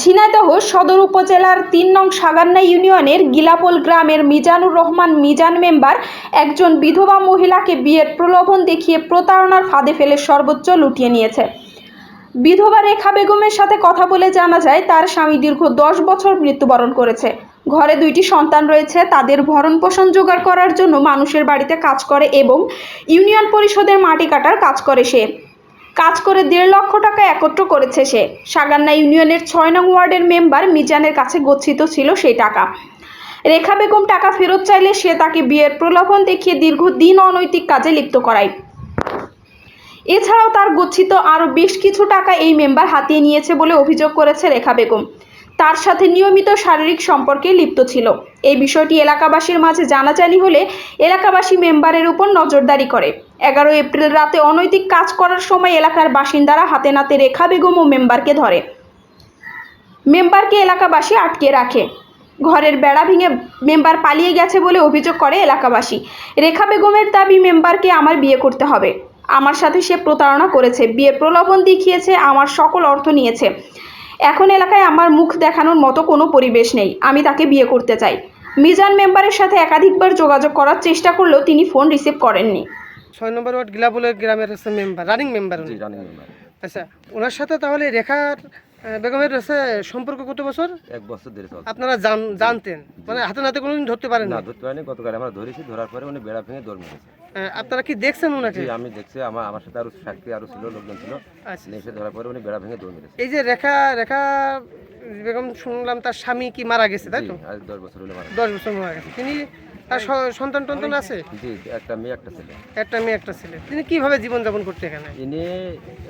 ঝিনাইদহ সদর উপজেলার তিন নং সাগান্না ইউনিয়নের গিলাপোল গ্রামের মিজানুর রহমান মিজান মেম্বার একজন বিধবা মহিলাকে বিয়ের প্রলোভন দেখিয়ে প্রতারণার ফাঁদে ফেলে সর্বোচ্চ লুটিয়ে নিয়েছে। বিধবা রেখা বেগমের সাথে কথা বলে জানা যায়, তার স্বামী দীর্ঘ দশ বছর মৃত্যুবরণ করেছে। ঘরে দুইটি সন্তান রয়েছে, তাদের ভরণ পোষণ জোগাড় করার জন্য মানুষের বাড়িতে কাজ করে এবং ইউনিয়ন পরিষদের মাটি কাটার কাজ করে সে। কাজ করে দেড় লক্ষ টাকা একত্র করেছে সে। সাগান্না ইউনিয়নের ছয় নং ওয়ার্ডের মেম্বার মিজানের কাছে গচ্ছিত ছিল সেই টাকা। রেখা বেগম টাকা ফেরত চাইলে সে তাকে বিয়ের প্রলোভন দেখিয়ে দীর্ঘদিন অনৈতিক কাজে লিপ্ত করায়। এছাড়াও তার গচ্ছিত আরও বেশ কিছু টাকা এই মেম্বার হাতিয়ে নিয়েছে বলে অভিযোগ করেছে রেখা বেগম। তার সাথে নিয়মিত শারীরিক সম্পর্কে লিপ্ত ছিল। এই বিষয়টি এলাকাবাসীর মাঝে জানাজানি হলে এলাকাবাসী মেম্বারের উপর নজরদারি করে। এগারো এপ্রিল রাতে অনৈতিক কাজ করার সময় এলাকার বাসিন্দারা হাতে নাতে রেখা বেগম ও মেম্বারকে ধরে। মেম্বারকে এলাকাবাসী আটকে রাখে। ঘরের বেড়া ভেঙে মেম্বার পালিয়ে গেছে বলে অভিযোগ করে এলাকাবাসী। রেখা বেগমের দাবি, মেম্বারকে আমার বিয়ে করতে হবে। আমার সাথে সে প্রতারণা করেছে, বিয়ে প্রলোভন দেখিয়েছে, আমার সকল অর্থ নিয়েছে। এখন এলাকায় আমার মুখ দেখানোর মতো কোনো পরিবেশ নেই। আমি তাকে বিয়ে করতে চাই। মিজান মেম্বারের সাথে একাধিকবার যোগাযোগ করার চেষ্টা করলেও তিনি ফোন রিসিভ করেননি। ছয় নম্বর ওয়ার্ড গিলাবুলের গ্রামের হচ্ছে member running member ji running member আচ্ছা ওনার সাথে তাহলে রেখার বেগমের হচ্ছে সম্পর্ক কত বছর? এক বছর ধরে আপনারা জান- জানতেন। মানে হাতে নাতে কোনোদিন ধরতে পারেন না ধরতে পারিনি গতকাল আমরা ধরেছি ধরার পরে উনি বেড়া ভেঙে দৌড় মেরেছে। আপনারা কি দেখছেন ওনাকে? আমি দেখছি আমার আমার সাথে আরও সাক্ষী আরও ছিল লোকজন ছিল। আচ্ছা। এসে ধরার পরে উনি বেড়া ভেঙে দৌড় মেরেছে। এই যে রেখা রেখা বেগম শুনলাম তার স্বামী কি মারা গেছে তাই তো? দশ বছর হলে মারা দশ বছর মারা গেছে। তিনি তার সন্তান টন্তান আছে? জি একটা মেয়ে একটা ছেলে। একটা মেয়ে একটা ছেলে। তিনি কীভাবে জীবন যাপন করতে এখানে? ইনি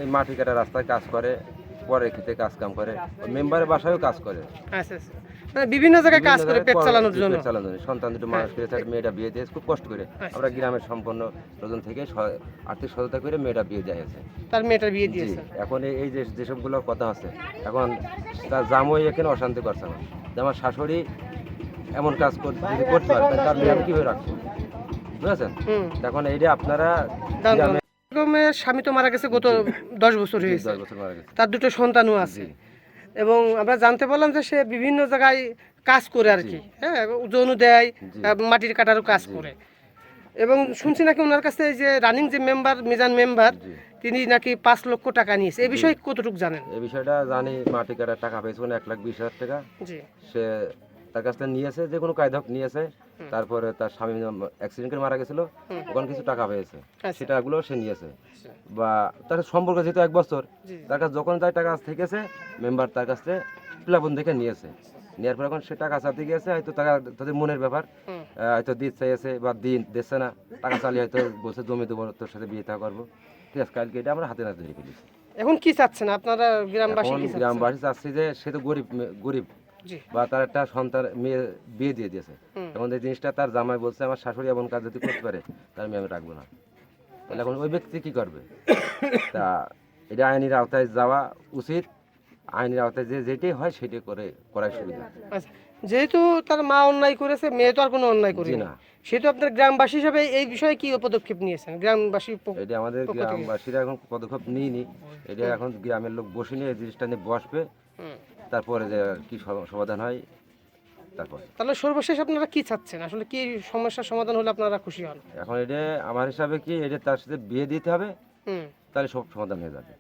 এই মাটি কাটা রাস্তায় কাজ করে পরে খেতে কাজ কাম করে। মেম্বারের বাসায়ও কাজ করে। আচ্ছা আচ্ছা। মানে বিভিন্ন জায়গায় কাজ করে পেট চালানোর জন্য। পেট চালানোর জন্য। সন্তান দুটো মানুষ করে তার মেয়েটা বিয়ে দিয়ে খুব কষ্ট করে। আমরা গ্রামের সম্পন্ন লোকজন থেকে আর্থিক সহায়তা করে মেয়েটা বিয়ে দিয়েছে তার মেয়েটা বিয়ে দিয়েছে। এখন এই- যে যেসবগুলো কথা আছে এখন তার জামই এখানে অশান্তি করছে না আমার শাশুড়ি এমন কাজ যদি করতে পারে তাহলে তার আমি কীভাবে রাখব? বুঝেছেন? এখন এইটা আপনারা বেগমের স্বামী তো মারা গেছে গত দশ বছর হয়েছে। তার দুটো সন্তানও আছে। এবং আমরা জানতে পারলাম যে সে বিভিন্ন জায়গায় কাজ করে আর কি। হ্যাঁ যৌন দেয় মাটির কাটারও কাজ করে। এবং শুনছি নাকি ওনার কাছে এই যে রানিং যে মেম্বার মিজান মেম্বার তিনি নাকি পাঁচ লক্ষ টাকা নিয়েছে। এই বিষয়ে কতটুকু জানেন? এই বিষয়টা জানি মাটি কাটার টাকা পেয়েছে মানে এক লাখ বিশ হাজার টাকা। সে তার কাছ থেকে নিয়েছে যে কোনো কায়দা হোক নিয়েছে তারপরে তার স্বামী অ্যাক্সিডেন্ট করে মারা গেছিল ওখানে কিছু টাকা পেয়েছে। আচ্ছা। সেটাগুলো সে নিয়েছে বা তার সম্পর্ক যেহেতু এক বছর তার কাছে যখন তার টাকা থেকেছে মেম্বার তার কাছ থেকে প্লাবন দেখে নিয়েছে নেওয়ার পর এখন সে টাকা চাতে গিয়েছে হয়তো টাকা তাদের মনের ব্যাপার। হয়তো দিতে চাইছে বা দিন দিচ্ছে না। টাকা চালিয়ে হয়তো বলছে জমি দেবো তোর সাথে বিয়ে থা করব। ঠিক আছে কালকে এটা আমরা হাতে নাতে ধরে ফেলেছি এখন কি চাচ্ছেন? আপনারা গ্রামবাসী গ্রামবাসী চাচ্ছি যে সে তো গরিব গরিব। বা তার একটা সন্তান মেয়ে বিয়ে দিয়ে দিয়েছে। এখন এই জিনিসটা তার জামাই বলছে আমার শাশুড়ি এমন কাজ যদি করতে পারে তার মেয়ে আমি রাখব না। তাহলে এখন ওই ব্যক্তি কি করবে? তা এটা আইনের আওতায় যাওয়া উচিত। আইনের আওতায় যে যেটাই হয় সেটাই করে করাই সুবিধা। আচ্ছা যেহেতু তার মা অন্যায় করেছে মেয়ে তো আর কোনো অন্যায় জি করেনি না সেহেতু আপনার গ্রামবাসী হিসাবে এই বিষয়ে কি পদক্ষেপ নিয়েছেন? গ্রামবাসী এটা আমাদের গ্রামবাসীরা এখন পদক্ষেপ নিইনি। এটা এখন গ্রামের লোক বসে নিয়ে এই জিনিসটা নিয়ে বসবে। তারপরে যে কি সমাধান হয় তারপর। তাহলে সর্বশেষ আপনারা কি চাচ্ছেন? আসলে কি সমস্যার সমাধান হলে আপনারা খুশি হন? এখন এটা আমার হিসাবে কি এটা তার সাথে বিয়ে দিতে হবে হুম। তাহলে সব সমাধান হয়ে যাবে।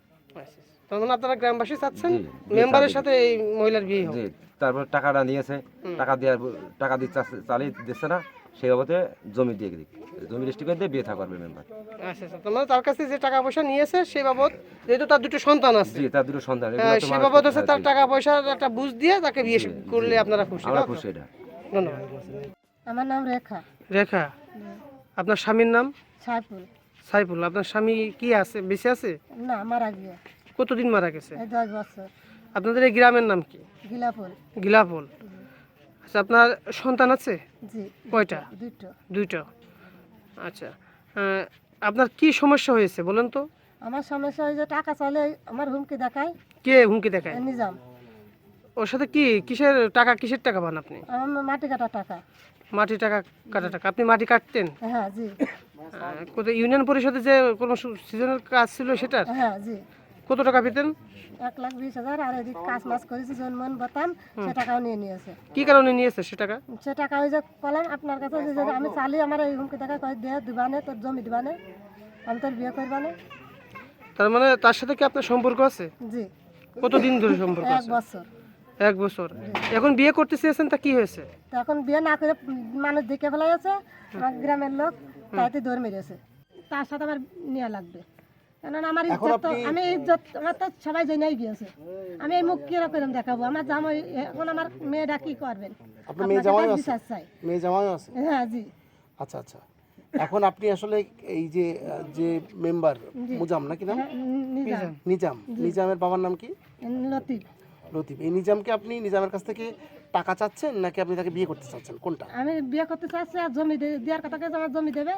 তার মানে আপনারা গ্রামবাসী চাচ্ছেন? মেম্বারের সাথে এই মহিলার বিয়ে হবে? জি তারপর টাকাটা নিয়েছে টাকা দেওয়ার টাকা দিচ্ছে চালিয়ে দিচ্ছে না। সেই বাবদে জমি দিয়ে দিক জমি রেজিস্ট্রি করে দিয়ে বিয়ে থাকা পারবে মেম্বার আচ্ছা আচ্ছা। তার তার কাছে যে টাকা পয়সা নিয়েছে সেই বাবদ যেহেতু তার দুটো সন্তান আছে। জি তার দুটো সন্তান এগুলো আহ, তো সে বাবদ হচ্ছে তার টাকা পয়সার একটা বুঝ দিয়ে তাকে বিয়ে করলে আপনারা খুশি। আমরা খুশি এটা। ধন্যবাদ। আমার নাম রেখা। রেখা? আপনার স্বামীর নাম? সাইফুল। সাইফুল। আপনার স্বামী কি আছে বেঁচে আছে? না মারা গিয়ে। কতদিন মারা গেছে? দশ বছর। আপনাদের এই গ্রামের নাম কি? গিলাপুল গিলাপল আচ্ছা আপনার সন্তান আছে? জি কয়টা? দুইটা আচ্ছা আপনার কি সমস্যা হয়েছে বলেন তো? আমার সমস্যা হয় যে টাকা চাইলে আমার হুমকি দেখায়। কে হুমকি দেখায়? নিজাম। ওর সাথে কি কিসের টাকা কিসের টাকা পান আপনি? মাটি কাটা টাকা। মাটি টাকা কাটা টাকা। আপনি মাটি কাটতেন? হ্যাঁ জি। কোথায় ইউনিয়ন পরিষদে যে কোনো সিজনের কাজ ছিল সেটার? হ্যাঁ জি। কত টাকা পেতেন? এক লাখ বিশ হাজার আর এদিক কাজ মাছ করেছি জন্মন বতাম সে টাকাও নিয়ে নিয়েছে। কি কারণে নিয়েছে সে টাকা? সে টাকা ওই যে বললাম আপনার কাছে যে আমি চালি আমার এই হুমকি টাকা কয়ে দিয়ে দিবানে তোর জমি দিবানে আমি তোর বিয়ে করবানে তার মানে তার সাথে কি আপনার সম্পর্ক আছে? জি। কতদিন ধরে সম্পর্ক এক আছে? বছর। এক বছর। এখন বিয়ে করতে চেয়েছেন তা কি হয়েছে? তো এখন বিয়ে না করে মানুষ দেখে ফেলাইছে আমার গ্রামের লোক তাইতে দৌড় মেরেছে। তার সাথে আমার নেওয়া লাগবে। কেননা আমার ইজ্জত তো আমি ইজ্জত আমার তো সবাই জেনেই গিয়েছে। আমি এই মুখ কীরকম দেখাবো? আমার জামাই এখন আমার মেয়েটা কি করবেন? আপনার মেয়ে জামাই আছে? মেয়ে জামাইও আছে? হ্যাঁ জি। আচ্ছা আচ্ছা। এখন আপনি আসলে এই যে যে মেম্বার মুজাম নাকি নাম? হ্যাঁ, নিজাম। নিজাম। নিজামের বাবার নাম কি? লতিফ। লতিফ। এই নিজামকে আপনি নিজামের কাছ থেকে টাকা চাচ্ছেন নাকি আপনি তাকে বিয়ে করতে চাচ্ছেন? কোনটা? আমি বিয়ে করতে চাচ্ছি আর জমি দেওয়ার কথা আমার জমি দেবে?